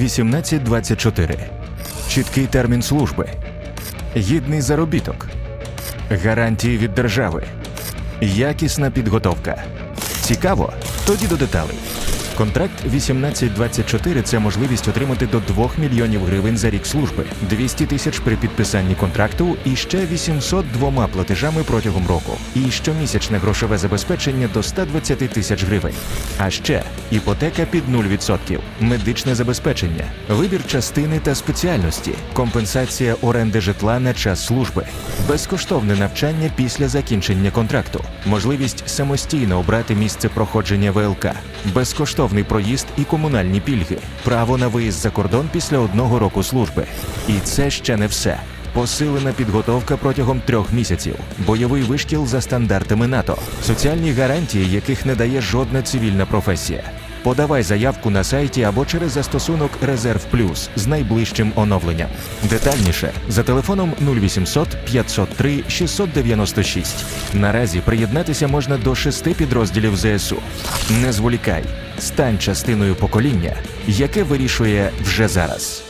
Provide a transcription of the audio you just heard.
1824. Чіткий термін служби. Гідний заробіток. Гарантії від держави. Якісна підготовка. Цікаво? Тоді до деталей. Контракт 1824 – це можливість отримати до 2 мільйонів гривень за рік служби, 200 тисяч при підписанні контракту і ще 800 двома платежами протягом року. І щомісячне грошове забезпечення до 120 тисяч гривень. А ще іпотека під 0%, медичне забезпечення, вибір частини та спеціальності, компенсація оренди житла на час служби, безкоштовне навчання після закінчення контракту, можливість самостійно обрати місце проходження ВЛК, безкоштовний проїзд і комунальні пільги, право на виїзд за кордон після одного року служби. І це ще не все. Посилена підготовка протягом трьох місяців, бойовий вишкіл за стандартами НАТО, соціальні гарантії, яких не дає жодна цивільна професія. Подавай заявку на сайті або через застосунок Резерв Плюс з найближчим оновленням. Детальніше за телефоном 0800 503 696. Наразі приєднатися можна до шести підрозділів ЗСУ. Не зволікай, стань частиною покоління, яке вирішує вже зараз.